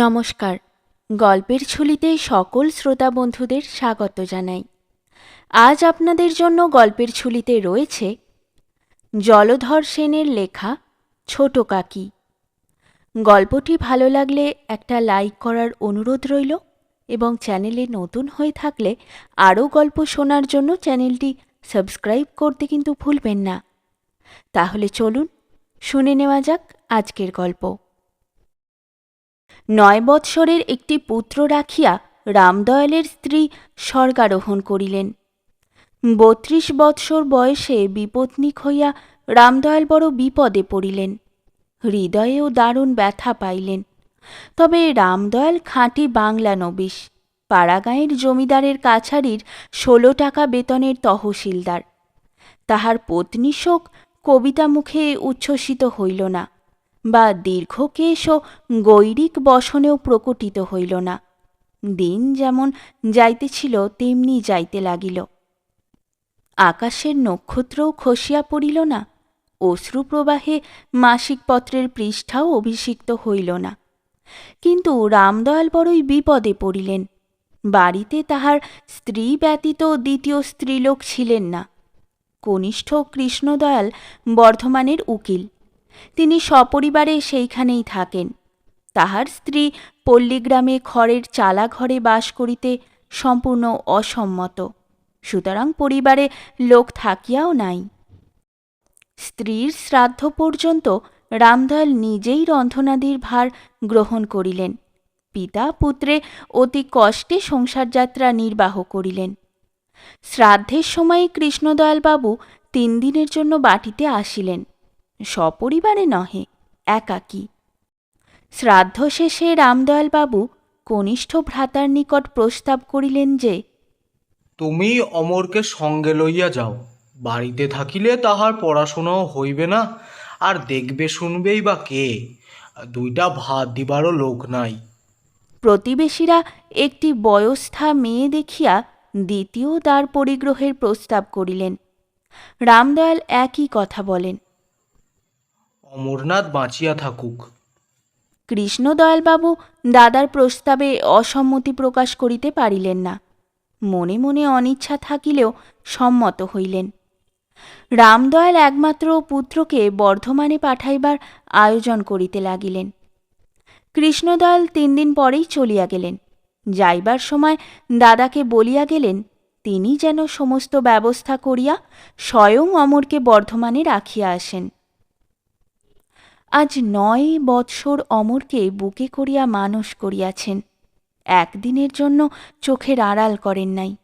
নমস্কার। গল্পের ঝুলিতে সকল শ্রোতা বন্ধুদের স্বাগত জানাই। আজ আপনাদের জন্য গল্পের ছুলিতে রয়েছে জলধর সেনের লেখা ছোট কাকি। গল্পটি ভালো লাগলে একটা লাইক করার অনুরোধ রইল এবং চ্যানেলে নতুন হয়ে থাকলে আরও গল্প শোনার জন্য চ্যানেলটি সাবস্ক্রাইব করতে কিন্তু ভুলবেন না। তাহলে চলুন, শুনে নেওয়া যাক আজকের গল্প। নয় বৎসরের একটি পুত্র রাখিয়া রামদয়ালের স্ত্রী স্বর্গারোহণ করিলেন। বত্রিশ বৎসর বয়সে বিপত্নিক হইয়া রামদয়াল বড় বিপদে পড়িলেন। হৃদয়েও দারুণ ব্যথা পাইলেন। তবে রামদয়াল খাঁটি বাংলা নবিশ। পাড়াগাঁয়ের জমিদারের কাছারির ষোলো টাকা বেতনের তহসিলদার। তাহার পত্নী শোক কবিতা মুখে উচ্ছ্বসিত হইল না। বা দীর্ঘকেশ ও গৈরিক বসনেও প্রকটিত হইল না। দিন যেমন যাইতেছিল, তেমনি যাইতে লাগিল। আকাশের নক্ষত্রও খসিয়া পড়িল না, অশ্রুপ্রবাহে মাসিক পত্রের পৃষ্ঠাও অভিষিক্ত হইল না। কিন্তু রামদয়াল বড়ই বিপদে পড়িলেন। বাড়িতে তাহার স্ত্রী ব্যতীত দ্বিতীয় স্ত্রীলোক ছিলেন না। কনিষ্ঠ কৃষ্ণদয়াল বর্ধমানের উকিল। তিনি সপরিবারে সেইখানেই থাকেন। তাহার স্ত্রী পল্লীগ্রামে খড়ের চালা ঘরে বাস করিতে সম্পূর্ণ অসম্মত, সুতরাং পরিবারে লোক থাকিয়াও নাই। স্ত্রীর শ্রাদ্ধ পর্যন্ত রামদয়াল নিজেই রন্ধনাদির ভার গ্রহণ করিলেন। পিতা পুত্রে অতি কষ্টে সংসারযাত্রা নির্বাহ করিলেন। শ্রাদ্ধের সময় কৃষ্ণদয়ালবাবু তিন দিনের জন্য বাটিতে আসিলেন। সপরিবারে নহে একাকী। শ্রাদ্ধ শেষে রামদয়ালবাবু কনিষ্ঠ ভ্রাতার নিকট প্রস্তাব করিলেন যে তুমি অমরকে সঙ্গে লইয়া যাও বাড়িতে থাকিলে তাহার পড়াশোনাও হইবে না আর দেখবে শুনবেই বা কে দুইটা ভাত দিবারও লোক নাই। প্রতিবেশীরা একটি বয়স্থা মেয়ে দেখিয়া দ্বিতীয় দ্বার পরিগ্রহের প্রস্তাব করিলেন। রামদয়াল একই কথা বলেন। অমরনাথ বাঁচিয়া থাকুক। কৃষ্ণদয়ালবাবু দাদার প্রস্তাবে অসম্মতি প্রকাশ করিতে পারিলেন না। মনে মনে অনিচ্ছা থাকিলেও সম্মত হইলেন। রামদয়াল একমাত্র পুত্রকে বর্ধমানে পাঠাইবার আয়োজন করিতে লাগিলেন। কৃষ্ণদয়াল তিন দিন পরেই চলিয়া গেলেন। যাইবার সময় দাদাকে বলিয়া গেলেন, তিনি যেন সমস্ত ব্যবস্থা করিয়া স্বয়ং অমরকে বর্ধমানে রাখিয়া আসেন। আজ নয় বৎসর অমরকে বুকে করিয়া মানুষ করিয়াছেন। একদিনের জন্য চোখের আড়াল করেন নাই।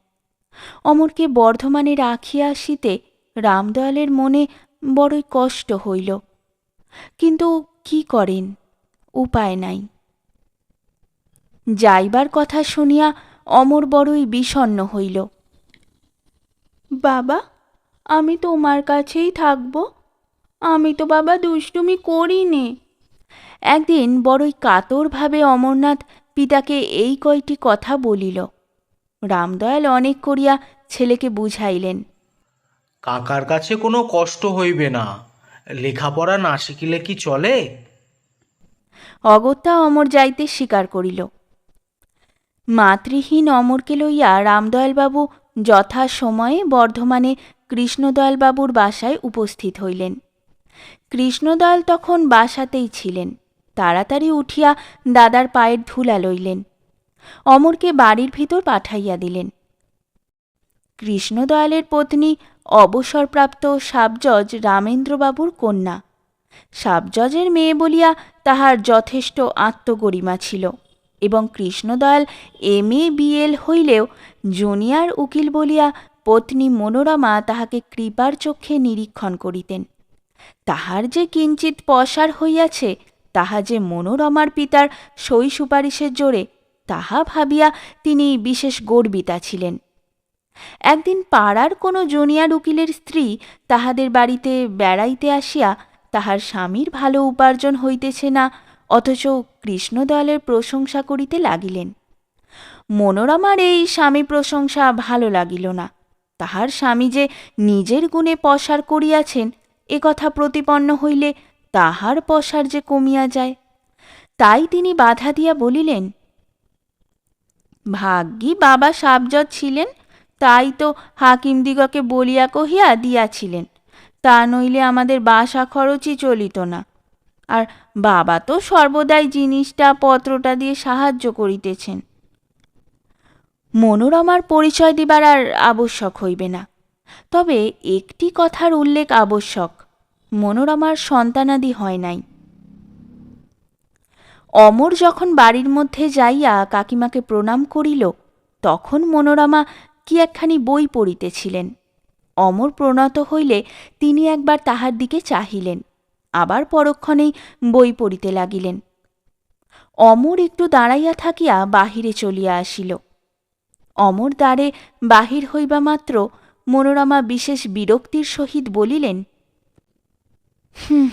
অমরকে বর্ধমানে রাখিয়া আসিতে রামদয়ালের মনে বড়ই কষ্ট হইল। কিন্তু কি করেন? উপায় নাই। যাইবার কথা শুনিয়া অমর বড়ই বিষণ্ন হইল। বাবা, আমি তোমার কাছেই থাকব? আমি তো বাবা দুষ্টুমি করি নে একদিন বড়ই কাতরভাবে অমরনাথ পিতাকে এই কয়টি কথা বলিল। রামদয়াল অনেক করিয়া ছেলেকে বুঝাইলেন। কাকার কাছে কোনো কষ্ট হইবে না। লেখাপড়া না শিখিলে কি চলে? অগত্যা অমর যাইতে স্বীকার করিল। মাতৃহীন অমরকে লইয়া রামদয়ালবাবু যথা সময়ে বর্ধমানে কৃষ্ণদয়ালবাবুর বাসায় উপস্থিত হইলেন। কৃষ্ণদয়াল তখন বাসাতেই ছিলেন। তাড়াতাড়ি উঠিয়া দাদার পায়ের ধুলা লইলেন। অমরকে বাড়ির ভিতর পাঠাইয়া দিলেন। কৃষ্ণদয়ালের পত্নী, অবসরপ্রাপ্ত সাবজজ রামেন্দ্রবাবুর কন্যা। সাবজজের মেয়ে বলিয়া তাহার যথেষ্ট আত্মগরিমা ছিল এবং কৃষ্ণদয়াল এম এ বিএল হইলেও জুনিয়র উকিল বলিয়া পত্নী মনোরমা তাহাকে কৃপার চক্ষে নিরীক্ষণ করিতেন। তাহার যে কিঞ্চিত পসার হইয়াছে, তাহা যে মনোরমার পিতার সই সুপারিশের জোরে, তাহা ভাবিয়া তিনি বিশেষ গর্বিতা ছিলেন। একদিন পাড়ার কোনো জুনিয়র উকিলের স্ত্রী তাহাদের বাড়িতে বেড়াইতে আসিয়া তাহার স্বামীর ভালো উপার্জন হইতেছে না, অথচ কৃষ্ণদয়ালের প্রশংসা করিতে লাগিলেন। মনোরমার এই স্বামী প্রশংসা ভালো লাগিল না। তাহার স্বামী যে নিজের গুণে পসার করিয়াছেন কথা প্রতিপন্ন হইলে তাহার পসার যে কমিয়া যায়। তাই তিনি বাধা দিয়া বলিলেন, ভাগ্যি বাবা সাবজজ ছিলেন, তাই তো হাকিমদিগকে বলিয়া কহিয়া দিয়াছিলেন। তা নইলে আমাদের বাসা খরচই চলিত না। আর বাবা তো সর্বদাই জিনিসটা, পত্রটা দিয়ে সাহায্য করিতেছেন। মনোরমার পরিচয় দিবার আর আবশ্যক হইবে না। তবে একটি কথার উল্লেখ আবশ্যক, মনোরমার সন্তানাদি হয় নাই। অমর যখন বাড়ির মধ্যে যাইয়া কাকিমাকে প্রণাম করিল, তখন মনোরমা কি একখানি বই পড়িতেছিলেন। অমর প্রণত হইলে তিনি একবার তাহার দিকে চাহিলেন, আবার পরক্ষণেই বই পড়িতে লাগিলেন। অমর একটু দাঁড়াইয়া থাকিয়া বাহিরে চলিয়া আসিল। অমর দ্বারে বাহির হইবা মাত্র মনোরমা বিশেষ বিরক্তির সহিত বলিলেন, হুম,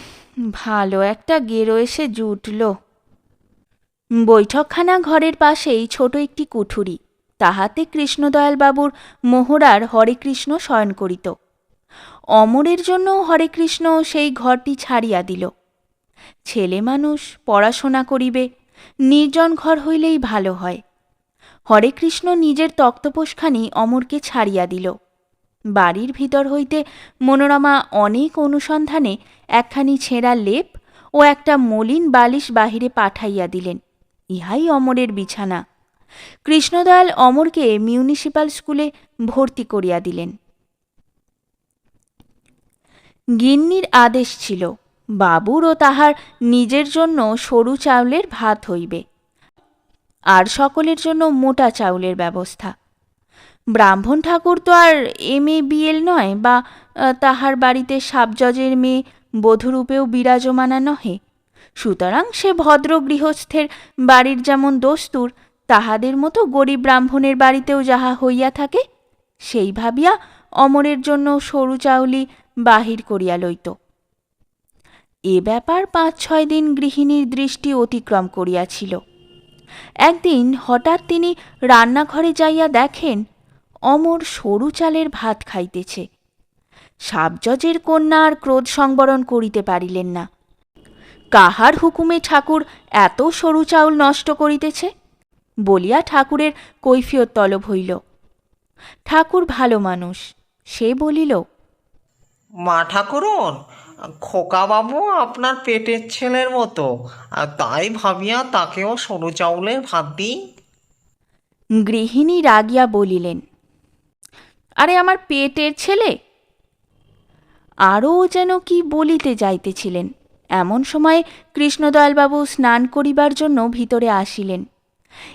ভালো একটা গেরো এসে জুটল। বৈঠকখানা ঘরের পাশেই ছোট একটি কুঠুরি, তাহাতে কৃষ্ণদয়ালবাবুর মোহরার হরেকৃষ্ণ শয়ন করিত। অমরের জন্য হরেকৃষ্ণ সেই ঘরটি ছাড়িয়া দিল। ছেলে মানুষ পড়াশোনা করিবে, নির্জন ঘর হইলেই ভালো হয়। হরেকৃষ্ণ নিজের তক্তপোষখানি অমরকে ছাড়িয়া দিল। বাড়ির ভিতর হইতে মনোরমা অনেক অনুসন্ধানে একখানি ছেঁড়া লেপ ও একটা মলিন বালিশ বাহিরে পাঠাইয়া দিলেন। ইহাই অমরের বিছানা। কৃষ্ণদয়াল অমরকে মিউনিসিপাল স্কুলে ভর্তি করিয়া দিলেন। গিন্নির আদেশ ছিল, বাবুর ও তাহার নিজের জন্য সরু চাউলের ভাত হইবে। আর সকলের জন্য মোটা চাউলের ব্যবস্থা। ব্রাহ্মণ ঠাকুর তো আর এম এ বিএল নয় বা তাহার বাড়িতে সাবজজের মেয়ে বধূরূপেও বিরাজমানা নহে। সুতরাং সে ভদ্র গৃহস্থের বাড়ির যেমন দস্তুর, তাহাদের মতো গরিব ব্রাহ্মণের বাড়িতেও যাহা হইয়া থাকে, সেই ভাবিয়া অমরের জন্য সরু চাউলি বাহির করিয়া লইত। এ ব্যাপার পাঁচ ছয় দিন গৃহিণীর দৃষ্টি অতিক্রম করিয়াছিল। একদিন হঠাৎ তিনি রান্নাঘরে যাইয়া দেখেন অমর সরু চালের ভাত খাইতেছে। সাবজজের কন্যা আর ক্রোধ সংবরণ করিতে পারিলেন না। কাহার হুকুমে ঠাকুর এত সরু চাউল নষ্ট করিতেছে? বলিয়া ঠাকুরের কৈফিয়ত তলব হইল। ঠাকুর ভালো মানুষ সে বলিল মা ঠাকুরন খোকাবাবু আপনার পেটের ছেলের মতো আর তাই ভাবিয়া তাকেও সরু চাউলের ভাত দিই। গৃহিণী রাগিয়া বলিলেন আরে আমার পেটের ছেলে। আরও যেন কি বলিতে যাইতেছিলেন। এমন সময়ে কৃষ্ণদয়ালবাবু স্নান করিবার জন্য ভিতরে আসিলেন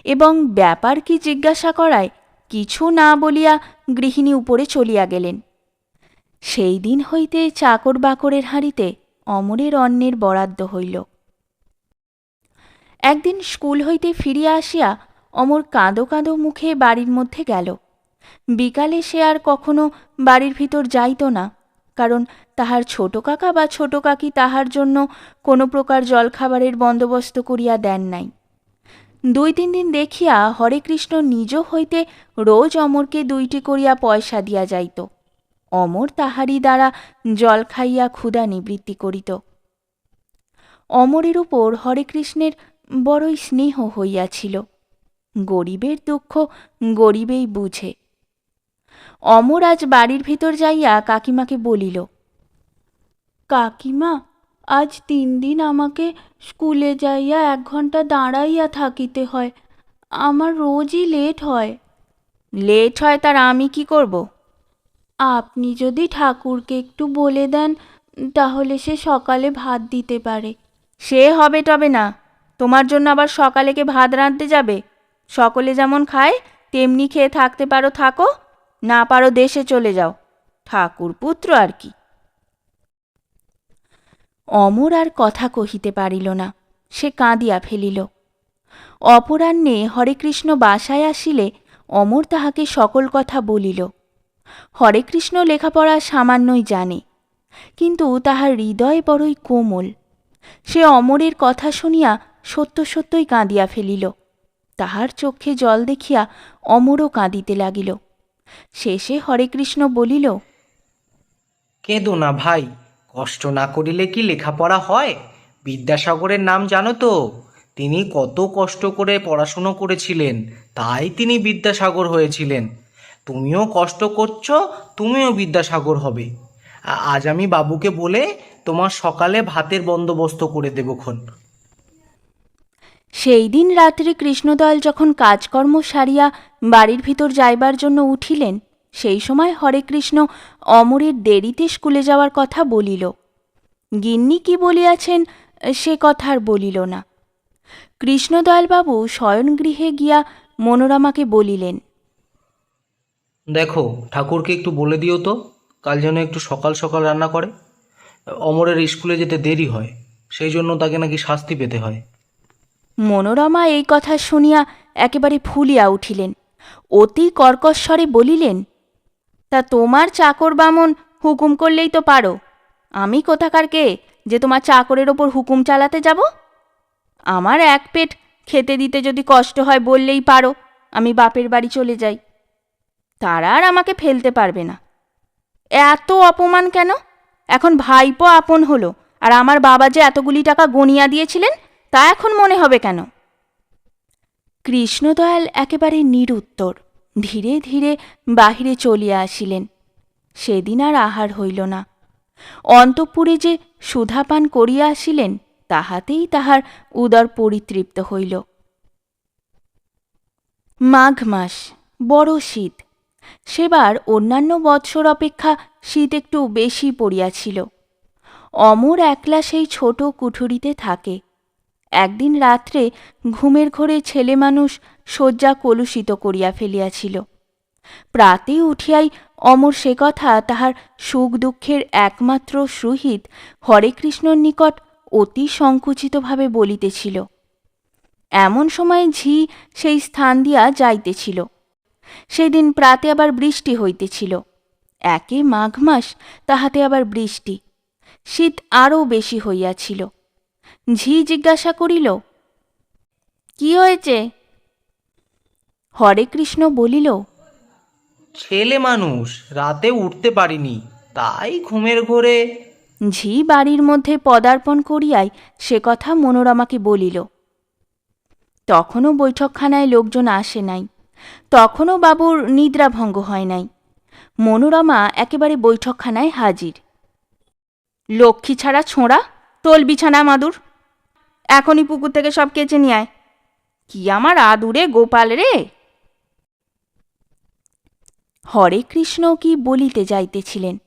এবং ব্যাপার কি জিজ্ঞাসা করায় কিছু না বলিয়া গৃহিণী উপরে চলিয়া গেলেন। সেই দিন হইতে চাকর বাকরের হাঁড়িতে অমরের অন্নের বরাদ্দ হইল। একদিন স্কুল হইতে ফিরিয়া আসিয়া অমর কাঁদো কাঁদো মুখে বাড়ির মধ্যে গেল। বিকালে সে আর কখনো বাড়ির ভিতর যাইত না, কারণ তাহার ছোট কাকা বা ছোট কাকি তাহার জন্য কোনো প্রকার জলখাবারের বন্দোবস্ত করিয়া দেন নাই। দুই তিন দিন দেখিয়া হরেকৃষ্ণ নিজ হইতে রোজ অমরকে দুইটি করিয়া পয়সা দিয়া যাইত। অমর তাহারই দ্বারা জল খাইয়া ক্ষুধা নিবৃত্তি করিত। অমরের উপর হরেকৃষ্ণের বড়ই স্নেহ হইয়াছিল। গরিবের দুঃখ গরিবেই বুঝে। অমর আজ বাড়ির ভিতর যাইয়া কাকিমাকে বলিল কাকিমা আজ তিন দিন আমাকে স্কুলে যাইয়া এক ঘণ্টা দাঁড়াইয়া থাকিতে হয়। আমার রোজই লেট হয়। লেট হয় তার আমি কি করব? আপনি যদি ঠাকুরকে একটু বলে দেন তাহলে সে সকালে ভাত দিতে পারে। সে হবে তবে না। তোমার জন্য আবার সকালে কে ভাত রাঁধতে যাবে? সকলে যেমন খায় তেমনি খেয়ে থাকতে পারো থাকো। না পারো দেশে চলে যাও। ঠাকুর পুত্র আর কি। অমর আর কথা কহিতে পারিল না, সে কাঁদিয়া ফেলিল। অপরাহ্নে হরেকৃষ্ণ বাসায় আসিলে অমর তাহাকে সকল কথা বলিল। হরেকৃষ্ণ লেখাপড়া সামান্যই জানে, কিন্তু তাহার হৃদয় বড়ই কোমল। সে অমরের কথা শুনিয়া সত্য সত্যই কাঁদিয়া ফেলিল। তাহার চক্ষে জল দেখিয়া অমরও কাঁদিতে লাগিল। শেষে হরেকৃষ্ণ বলিল, কেঁদো না ভাই, কষ্ট না করিলে কি লেখাপড়া হয়? বিদ্যাসাগরের নাম জানো তো, তিনি কত কষ্ট করে পড়াশুনো করেছিলেন, তাই তিনি বিদ্যাসাগর হয়েছিলেন। তুমিও কষ্ট করছ, তুমিও বিদ্যাসাগর হবে। আজ আমি বাবুকে বলে তোমার সকালে ভাতের বন্দোবস্ত করে দেবক্ষণ সেই দিন রাত্রে কৃষ্ণদয়াল যখন কাজকর্ম সারিয়া বাড়ির ভিতর যাইবার জন্য উঠিলেন, সেই সময় হরে কৃষ্ণ অমরের দেরিতে স্কুলে যাওয়ার কথা বলিল। গিন্নি কি বলিয়াছেন, সে কথা আর বলিল না। কৃষ্ণদয়ালবাবু শয়নগৃহে গিয়া মনোরমাকে বলিলেন, দেখো, ঠাকুরকে একটু বলে দিও তো, কাল যেন একটু সকাল সকাল রান্না করে। অমরের স্কুলে যেতে দেরি হয়, সেই জন্য তাকে নাকি শাস্তি পেতে হয়। মনোরমা এই কথা শুনিয়া একেবারে ফুলিয়া উঠিলেন। অতি কর্কশ্বরে বলিলেন, তা তোমার চাকর বামন হুকুম করলেই তো পারো। আমি কোথাকার কে যে তোমার চাকরের ওপর হুকুম চালাতে যাব? আমার এক পেট খেতে দিতে যদি কষ্ট হয় বললেই পারো, আমি বাপের বাড়ি চলে যাই। তারা আর আমাকে ফেলতে পারবে না। এত অপমান কেন? এখন ভাইপো আপন হলো, আর আমার বাবা যে এতগুলি টাকা গনিয়া দিয়েছিলেন তা এখন মনে হবে কেন? কৃষ্ণদয়াল একেবারে নিরুত্তর। ধীরে ধীরে বাহিরে চলিয়া আসিলেন। সেদিন আর আহার হইল না। অন্তঃপুরে যে সুধাপান করিয়া আসিলেন, তাহাতেই তাহার উদর পরিতৃপ্ত হইল। মাঘ মাস, বড় শীত। সেবার অন্যান্য বৎসর অপেক্ষা শীত একটু বেশি পড়িয়াছিল। অমর একলা সেই ছোট কুঠুরিতে থাকে। একদিন রাত্রে ঘুমের ঘোরে ছেলে মানুষ শয্যা কলুষিত করিয়া ফেলিয়াছিল। প্রাতে উঠিয়াই অমর সে কথা তাহার সুখ দুঃখের একমাত্র সুহিত হরেকৃষ্ণর নিকট অতি সংকুচিতভাবে বলিতেছিল। এমন সময় ঝি সেই স্থান দিয়া যাইতেছিল। সেদিন প্রাতে আবার বৃষ্টি হইতেছিল। একে মাঘ মাস তাহাতে আবার বৃষ্টি। শীত আরও বেশি হইয়াছিল। ঝি জিজ্ঞাসা করিল কি হয়েছে? হরে কৃষ্ণ বলিল ছেলে মানুষ রাতে উঠতে পারিনি তাই ঘুমের ঘোরে। ঝি বাড়ির মধ্যে পদার্পণ করিয়াই সে কথা মনোরমাকে বলিল। তখনও বৈঠকখানায় লোকজন আসে নাই। তখনও বাবুর নিদ্রাভঙ্গ হয় নাই। মনোরমা একেবারে বৈঠকখানায় হাজির। লক্ষ্মী ছাড়া ছোঁড়া? তোল বিছানা মাদুর! এখনই পুকুর থেকে সব কেচে নিয়ে আয়। কি আমার আদুরে গোপাল রে? হরে কৃষ্ণ কি বলিতে যাইতেছিলেন?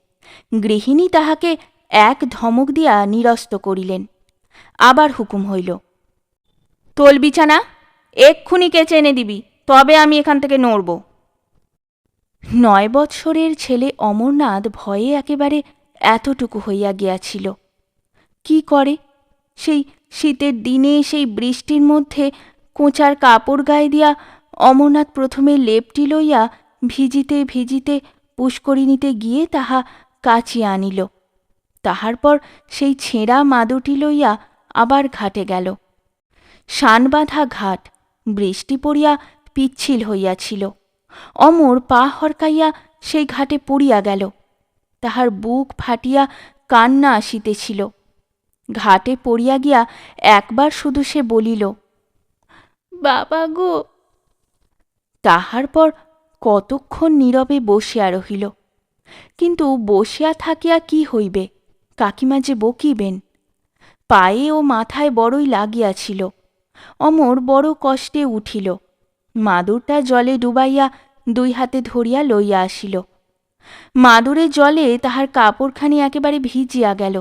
গৃহিণী তাহাকে এক ধমক দিয়া নিরস্ত করিলেন। আবার হুকুম হইল, তোল বিছানা, এক্ষুনি কেচে এনে দিবি, তবে আমি এখান থেকে নড়ব। নয় বৎসরের ছেলে অমরনাথ ভয়ে একেবারে এতটুকু হইয়া গিয়াছিল। কি করে? সেই শীতের দিনে সেই বৃষ্টির মধ্যে কোঁচার কাপড় গায়ে দিয়া অমরনাথ প্রথমে লেপটি লইয়া ভিজিতে ভিজিতে পুষ্করিণীতে গিয়ে তাহা কাচিয়া আনিল। তাহার পর সেই ছেঁড়া মাদুটি লইয়া আবার ঘাটে গেল। শানবাঁধা ঘাট, বৃষ্টি পড়িয়া পিচ্ছিল হইয়াছিল। অমর পা হরকাইয়া সেই ঘাটে পড়িয়া গেল। তাহার বুক ফাটিয়া কান্না আসিতেছিল। ঘাটে পড়িয়া গিয়া একবার শুধু সে বলিল, বাবা গো! তাহার পর কতক্ষণ নীরবে বসিয়া রহিল। কিন্তু বসিয়া থাকিয়া কি হইবে, কাকিমা যে বকিবেন। পায়ে ও মাথায় বড়ই লাগিয়াছিল, অমর বড় কষ্টে উঠিল। মাদুরটা জলে ডুবাইয়া দুই হাতে ধরিয়া লইয়া আসিল। মাদুরের জলে তাহার কাপড়খানি একেবারে ভিজিয়া গেল।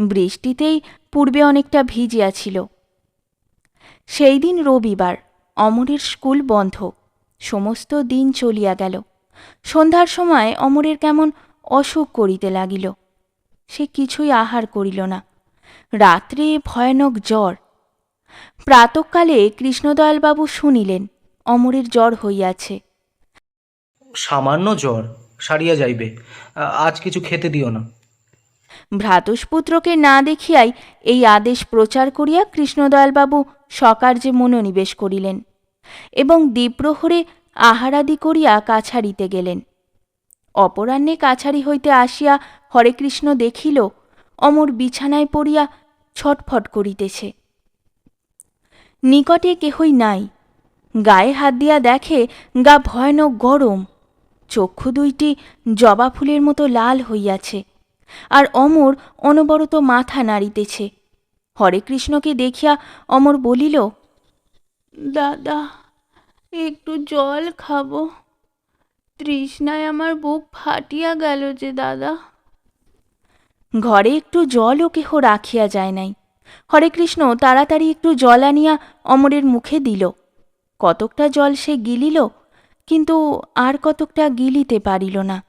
বৃষ্টিতেই পূর্বে অনেকটা ভিজিয়াছিল সেই দিন রবিবার অমরের স্কুল বন্ধ, সমস্ত দিন চলিয়া গেল। সন্ধ্যার সময় অমরের কেমন অসুখ করিতে লাগিল। সে কিছুই আহার করিল না। রাত্রে ভয়ানক জ্বর। প্রাতকালে কৃষ্ণদয়ালবাবু শুনিলেন, অমরের জ্বর হইয়াছে। সামান্য জ্বর, সারিয়া যাইবে। আজ কিছু খেতে দিও না। ভ্রাতুষ্পুত্রকে না দেখিয়াই এই আদেশ প্রচার করিয়া কৃষ্ণদয়ালবাবু সকার্যে মনোনিবেশ করিলেন এবং দ্বীপ্রহরে আহারাদি করিয়া কাছারিতে গেলেন। অপরাহ্নে কাছারি হইতে আসিয়া হরেকৃষ্ণ দেখিল, অমর বিছানায় পড়িয়া ছটফট করিতেছে। নিকটে কেহই নাই। গায়ে হাত দিয়া দেখে গা ভয়ানক গরম। চক্ষু দুইটি জবা ফুলের মতো লাল হইয়াছে। আর অমর অনবরত মাথা নাড়িতেছে। হরে কৃষ্ণকে দেখিয়া অমর বলিল দাদা একটু জল খাব। তৃষ্ণায় আমার বুক ফাটিয়া গেল যে দাদা। ঘরে একটু জলও কেহ রাখিয়া যায় নাই। হরে কৃষ্ণ তাড়াতাড়ি একটু জল আনিয়া অমরের মুখে দিল। কতকটা জল সে গিলিল কিন্তু আর কতকটা গিলিতে পারিল না।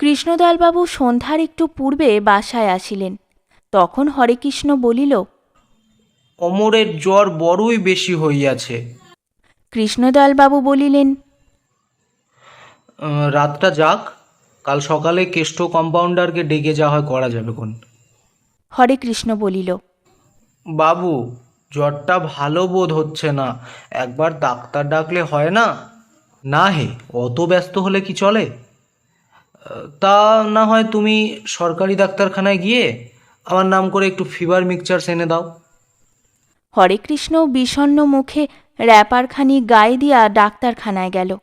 কৃষ্ণদয়ালবাবু সন্ধ্যার একটু পূর্বে বাসায় আসিলেন। তখন হরেকৃষ্ণ বলিল অমরের জ্বর বড়ই বেশি হইয়াছে। কৃষ্ণদয়ালবাবু বলিলেন রাতটা যাক কাল সকালে কেষ্ট কম্পাউন্ডারকে ডেকে যা হয় করা যাবে কোন। হরে কৃষ্ণ বলিল বাবু জ্বরটা ভালো বোধ হচ্ছে না। একবার ডাক্তার ডাকলে হয় না? না হে অত ব্যস্ত হলে কি চলে? তা না হয় তুমি সরকারি ডাক্তারখানায় গিয়ে আমার নাম করে একটু ফিভার মিক্সচার এনে দাও। হরেকৃষ্ণ বিষণ্ণ মুখে র্যাপারখানি গায়ে দিয়া ডাক্তারখানায় গেল।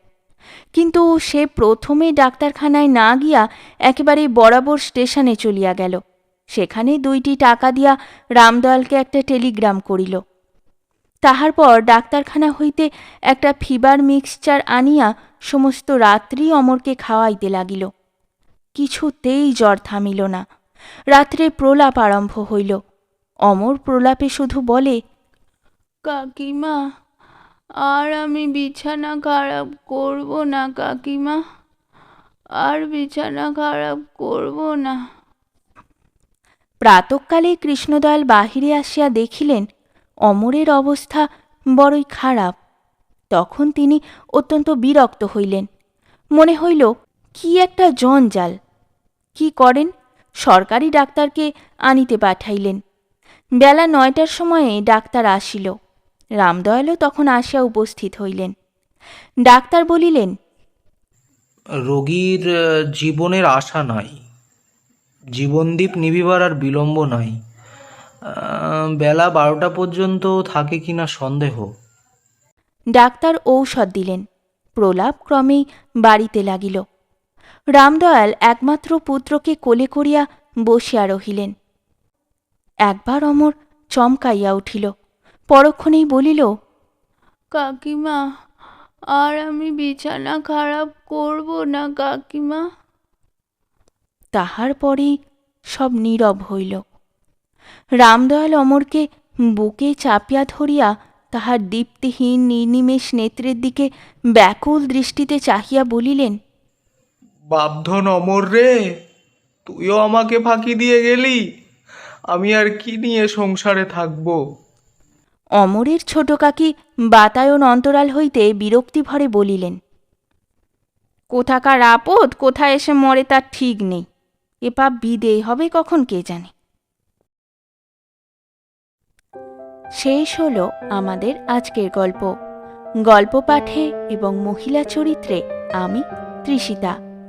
কিন্তু সে প্রথমে ডাক্তারখানায় না গিয়া একেবারে বরাবর স্টেশনে চলিয়া গেল। সেখানে দুইটি টাকা দিয়া রামদয়ালকে একটা টেলিগ্রাম করিল। তাহার পর ডাক্তারখানা হইতে একটা ফিবার মিক্সচার আনিয়া সমস্ত রাত্রি অমরকে খাওয়াইতে লাগিল। কিছুতেই জ্বর থামিল না। রাত্রে প্রলাপ আরম্ভ হইল। অমর প্রলাপে শুধু বলে কাকিমা আর আমি বিছানা খারাপ করব না কাকিমা। আর বিছানা খারাপ করব না। প্রাতকালে কৃষ্ণদয়াল বাহিরে আসিয়া দেখিলেন অমরের অবস্থা বড়ই খারাপ। তখন তিনি অত্যন্ত বিরক্ত হইলেন। মনে হইল কি একটা জঞ্জাল! কি করেন? সরকারি ডাক্তারকে আনিতে পাঠাইলেন। বেলা নয়টার সময়ে ডাক্তার আসিল। রামদয়ালও তখন আসিয়া উপস্থিত হইলেন। ডাক্তার বলিলেন রোগীর জীবনের আশা নাই। জীবনদীপ নিবিবার আর বিলম্ব নাই। বেলা বারোটা পর্যন্ত থাকে কিনা সন্দেহ। ডাক্তার ঔষধ দিলেন। প্রলাপ ক্রমেই বাড়িতে লাগিল। রামদয়াল একমাত্র পুত্রকে কোলে করিয়া বসিয়া রহিলেন। একবার অমর চমকাইয়া উঠিল পরক্ষণেই বলিল কাকিমা আর আমি বিছানা খারাপ করব না কাকিমা? তাহার পরেই সব নীরব হইল। রামদয়াল অমরকে বুকে চাপিয়া ধরিয়া তাহার দীপ্তিহীন নির্নিমেষ নেত্রের দিকে ব্যাকুল দৃষ্টিতে চাহিয়া বলিলেন বাপধন অমর রে, তুইও আমাকে ফাঁকি দিয়ে গেলি, আমি আর কি নিয়ে সংসারে থাকব? অমরের ছোট কাকি বাতায়ন অন্তরাল হইতে বিরক্তিভরে বলিলেন, কোথাকার আপদ, কোথায় এসে মরে তার ঠিক নেই, এ পাপ বিদে হবে কখন কে জানে? শেষ হলো আমাদের আজকের গল্প। গল্প পাঠে এবং মহিলা চরিত্রে আমি তৃষিতা